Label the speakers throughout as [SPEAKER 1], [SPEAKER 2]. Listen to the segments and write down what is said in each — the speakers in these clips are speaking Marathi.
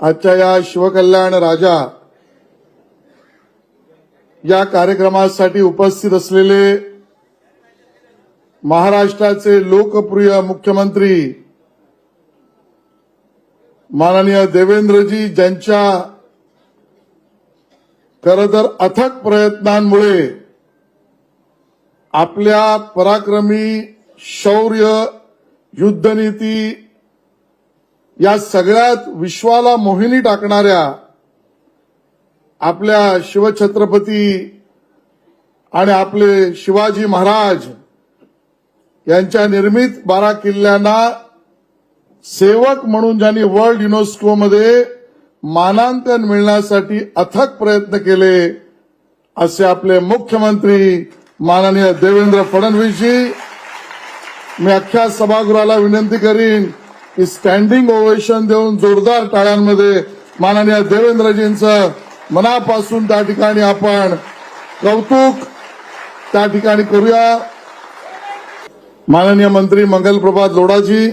[SPEAKER 1] आजच्या या शिवकल्याण राजा या कार्यक्रमासाठी उपस्थित असलेले महाराष्ट्राचे लोकप्रिय मुख्यमंत्री माननीय देवेंद्रजी ज्यांच्या खरं तर अथक प्रयत्नांमुळे आपल्या पराक्रमी शौर्य युद्धनीती या सगळ्यात विश्वाला मोहिनी टाकणाऱ्या आपल्या शिवछत्रपती आणि आपले शिवाजी महाराज यांच्या निर्मित बारा किल्ल्यांना सेवक म्हणून ज्यांनी वर्ल्ड युनेस्कोमध्ये मानांकन मिळण्यासाठी अथक प्रयत्न केले असे आपले मुख्यमंत्री माननीय देवेंद्र फडणवीसजी मी अख्ख्या सभागृहाला विनंती करीन की स्टँडिंग ओवेशन देऊन जोरदार टाळ्यांमध्ये माननीय देवेंद्रजींचं मनापासून त्या ठिकाणी आपण कौतुक त्या ठिकाणी करूया. माननीय मंत्री मंगलप्रभात लोडाजी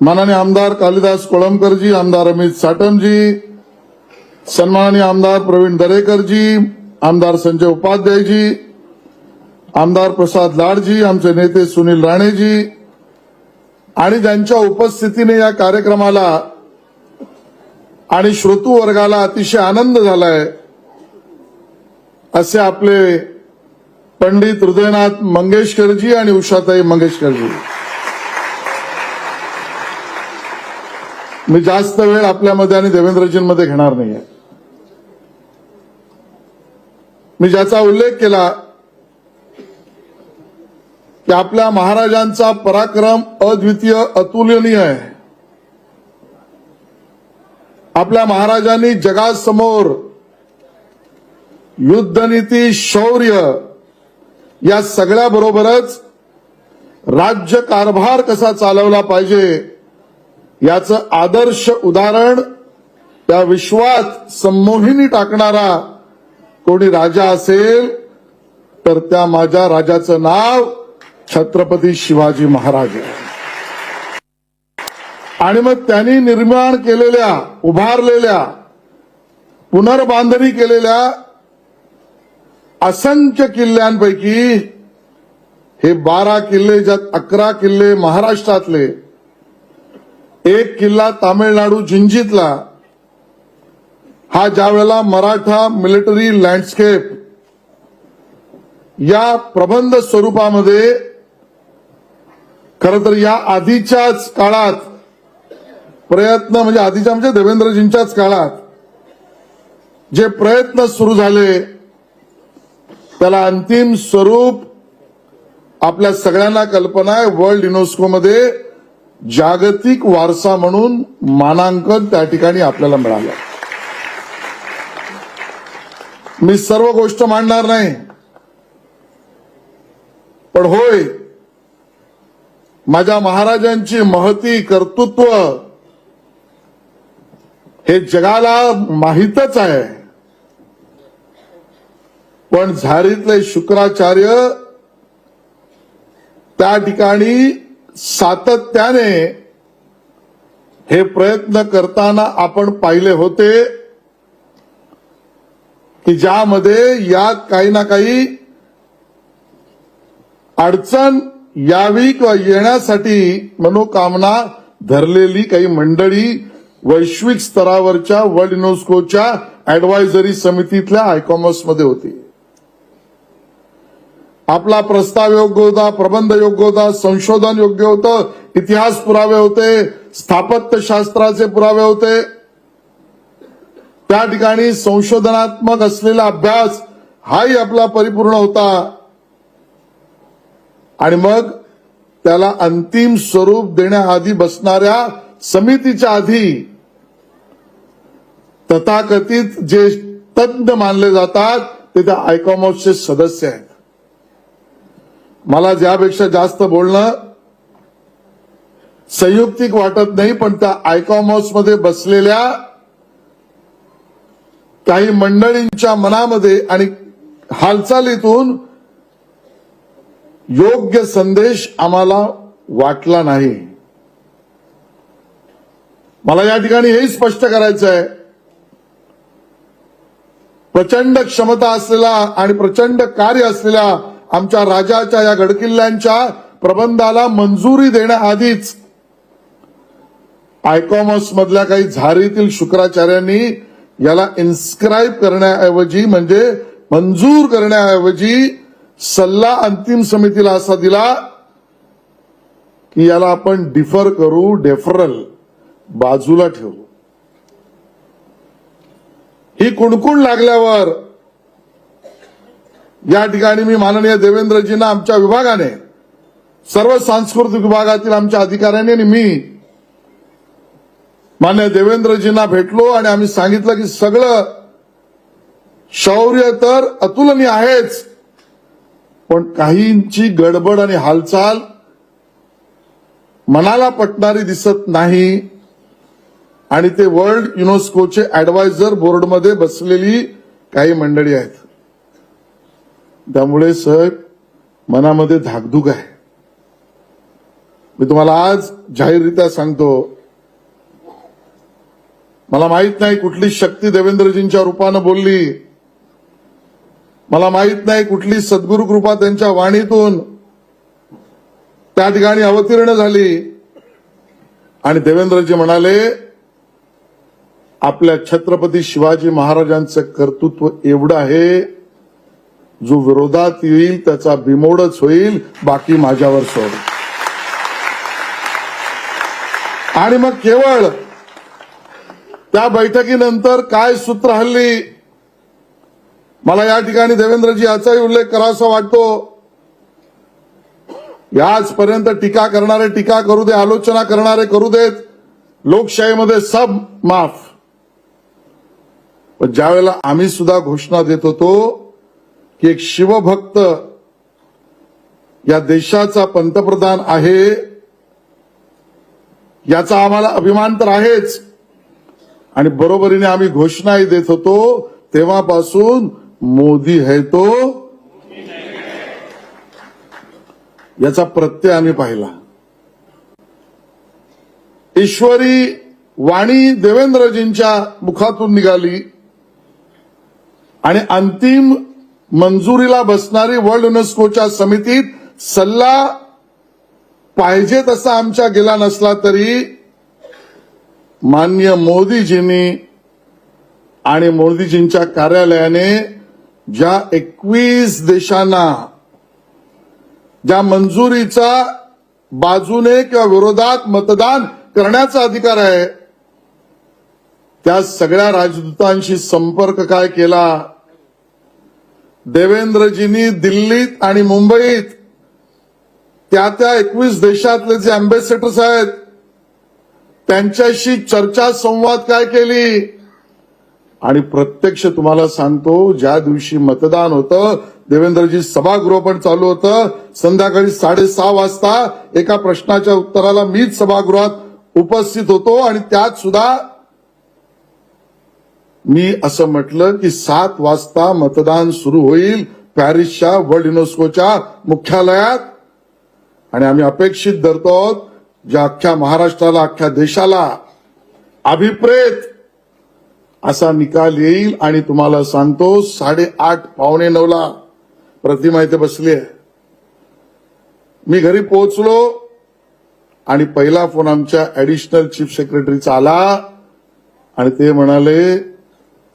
[SPEAKER 1] माननीय आमदार कालिदास कोळंबकरजी आमदार अमित साटमजी सन्माननीय आमदार प्रवीण दरेकरजी आमदार संजय उपाध्यायजी आमदार प्रसाद लाडजी आमचे नेते सुनील राणेजी आणि ज्यांच्या उपस्थितीने या कार्यक्रमाला आणि श्रोतू वर्गाला अतिशय आनंद झालाय असे आपले पंडित हृदयनाथ मंगेशकरजी आणि उषाताई मंगेशकरजी. मी जास्त वेळ आपल्यामध्ये आणि देवेंद्रजींमध्ये घेणार नाहीये. मी ज्याचा उल्लेख केला की आपल्या महाराजांचा पराक्रम अद्वितीय अतुलनीय आहे. आपल्या महाराजांनी जगासमोर युद्धनीती शौर्य या सगळ्याबरोबरच राज्य कारभार कसा चालवला पाहिजे याचं आदर्श उदाहरण त्या विश्वात संमोहिनी टाकणारा कोणी राजा असेल तर त्या माझ्या राजाचं नाव छत्रपती शिवाजी महाराज. आणि मग त्यांनी निर्माण केलेल्या उभारलेल्या पुनर्बांधणी केलेल्या असंख्य किल्ल्यांपैकी हे बारा किल्ले ज्यात अकरा किल्ले महाराष्ट्रातले एक किल्ला तामिळनाडू जिंजीतला हा ज्यावेळेला मराठा मिलिटरी लँडस्केप या प्रबंध स्वरूपामध्ये खर तर या आधीच्याच काळात प्रयत्न म्हणजे आधीच्या म्हणजे देवेंद्रजींच्याच काळात जे प्रयत्न सुरू झाले त्याला अंतिम स्वरूप आपल्या सगळ्यांना कल्पना आहे वर्ल्ड युनेस्कोमध्ये जागतिक वारसा म्हणून मानांकन त्या ठिकाणी आपल्याला मिळालं. मी सर्व गोष्ट मांडणार नाही पण होय माझ्या महाराजांची महती कर्तृत्व हे जगाला माहीतच आहे. पण झारीतले शुक्राचार्य त्या ठिकाणी सातत्याने हे प्रयत्न करताना आपण पाहिले होते की ज्यामध्ये यात काही ना काही अडचण यावेळी किंवा येण्यासाठी मनोकामना धरलेली काही मंडळी वैश्विक स्तरावरच्या वर्ल्ड युनेस्कोच्या ऍडवायझरी समितीतल्या हायकॉमर्समध्ये होती. आपला प्रस्ताव योग्य होता प्रबंध योग्य होता संशोधन योग्य होतं इतिहास पुरावे होते स्थापत्यशास्त्राचे पुरावे होते. त्या ठिकाणी संशोधनात्मक असलेला अभ्यास हाही आपला परिपूर्ण होता. आणि मग त्याला अंतिम स्वरूप देण्याआधी बसणाऱ्या समितीच्या आधी तथाकथित जे तज्ज्ञ मानले जातात ते त्या आयकॉमॉसचे सदस्य आहेत. मला ज्यापेक्षा जास्त बोलणं संयुक्तिक वाटत नाही पण त्या आयकॉमॉसमध्ये बसलेल्या काही मंडळींच्या मनामध्ये आणि हालचालीतून योग्य संदेश आम्हाला वाटला नाही. मला या ठिकाणी हेही स्पष्ट करायचं आहे प्रचंड क्षमता असलेला आणि प्रचंड कार्य असलेल्या आमच्या राजाच्या या गडकिल्ल्यांच्या प्रबंधाला मंजुरी देण्याआधीच आयकॉमर्स मधल्या काही झारीतील शुक्राचार्यांनी याला इन्स्क्राईब करण्याऐवजी म्हणजे मंजूर करण्याऐवजी सल्ला अंतिम समितीला असा दिला की याला आपण डिफर करू डेफरल बाजूला ठेवू. ही कुणकुण लागल्यावर या ठिकाणी मी माननीय देवेंद्रजींना आमच्या विभागाने सर्व सांस्कृतिक विभागातील आमच्या अधिकाऱ्यांनी आणि मी मान्य देवेंद्रजींना भेटलो आणि आम्ही सांगितलं की सगळं शौर्य तर अतुलनीय आहेच पण काहींची गडबड आणि हालचाल मनाला पटणारी दिसत नाही. आणि ते वर्ल्ड युनेस्कोचे ऍडवायझर बोर्डमध्ये बसलेली काही मंडळी आहेत. त्यामुळे साहेब मनामध्ये धाकधूक आहे. मी तुम्हाला आज जाहीररित्या सांगतो मला माहीत नाही कुठली शक्ती देवेंद्रजींच्या रूपानं बोलली. मला माहीत नाही कुठली सद्गुरु कृपा त्यांच्या वाणीतून त्या ठिकाणी अवतीर्ण झाली. आणि देवेंद्रजी म्हणाले आपल्या छत्रपती शिवाजी महाराजांचं कर्तृत्व एवढं आहे जो विरोधात येईल त्याचा बिमोडच होईल बाकी माझ्यावर सोड. आणि मग केवळ त्या बैठकीनंतर काय सूत्र हल्ली मला या ठिकाणी देवेंद्रजी याचाही उल्लेख करावासा वाटतो. याचपर्यंत टीका करणारे टीका करू दे आलोचना करणारे करू देत. लोकशाहीमध्ये सब माफ. पण ज्यावेळेला आम्ही सुद्धा घोषणा देत होतो की एक शिवभक्त या देशाचा पंतप्रधान आहे याचा आम्हाला अभिमान तर आहेच. आणि बरोबरीने आम्ही घोषणाही देत होतो तेव्हापासून मोदी है तो याचा प्रत्यय आम्ही पाहिला. ईश्वरी वाणी देवेंद्रजींच्या मुखातून निघाली आणि अंतिम मंजुरीला बसणारी वर्ल्ड युनेस्कोच्या समितीत सल्ला पाहिजे तसा आमच्या गेला नसला तरी मान्य मोदीजींनी आणि मोदीजींच्या कार्यालयाने ज्या एकवीस देशांना ज्या मंजुरीचा बाजूने किंवा विरोधात मतदान करण्याचा अधिकार आहे त्या सगळ्या राजदूतांशी संपर्क काय केला? देवेंद्रजींनी दिल्लीत आणि मुंबईत त्या त्या एकवीस देशातले जे अम्बेसेडर्स आहेत त्यांच्याशी चर्चा संवाद काय केली? आणि प्रत्यक्ष तुम्हाला सांगतो ज्या दिवशी मतदान होतं देवेंद्रजी सभागृह पण चालू होतं. संध्याकाळी साडेसहा वाजता एका प्रश्नाच्या उत्तराला मीच सभागृहात उपस्थित होतो आणि त्यात सुद्धा मी असं म्हटलं की सात वाजता मतदान सुरू होईल पॅरिसच्या वर्ल्ड युनेस्कोच्या मुख्यालयात. आणि आम्ही अपेक्षित धरतो आहोत ज्या अख्ख्या महाराष्ट्राला अख्ख्या देशाला अभिप्रेत असा निकाल येईल आणि तुम्हाला सांगतो साडेआठ पावणे नऊला प्रतिमा इथे बसली आहे. मी घरी पोहोचलो आणि पहिला फोन आमच्या ऍडिशनल चीफ सेक्रेटरीचा आला आणि ते म्हणाले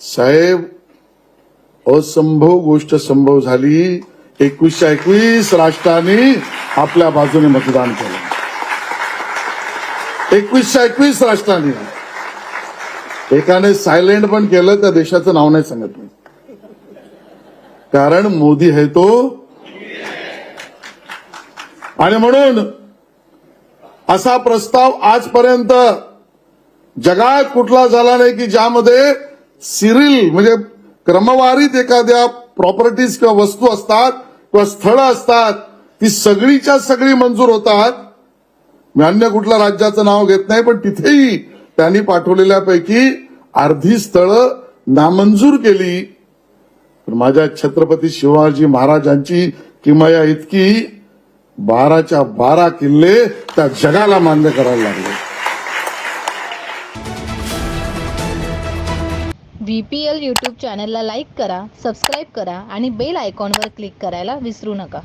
[SPEAKER 1] साहेब असंभव गोष्ट संभव झाली. एकवीसशे एकवीस राष्ट्रांनी आपल्या बाजूने मतदान केलं. एकवीसशे एकवीस राष्ट्रांनी. एकाने सायलेंट पण केलं त्या देशाचं नाव नाही सांगत मी. कारण मोदी आहे तो. आणि म्हणून असा प्रस्ताव आजपर्यंत जगात कुठला झाला नाही की ज्यामध्ये सिरिल म्हणजे क्रमवारीत एखाद्या प्रॉपर्टीज किंवा वस्तू असतात किंवा स्थळं असतात ती सगळीच्या सगळी मंजूर होतात. मी अन्य कुठल्या राज्याचं नाव घेत नाही पण तिथेही त्यांनी पाठवलेल्यापैकी अर्धी स्थळं नामंजूर केली. तर माझ्या छत्रपती शिवाजी महाराजांची किमया इतकी बाराच्या बारा किल्ले त्या जगाला मान्य करायला लागले.
[SPEAKER 2] व्हीपीएल युट्यूब चॅनलला लाईक करा सबस्क्राईब करा आणि बेल आयकॉनवर क्लिक करायला विसरू नका.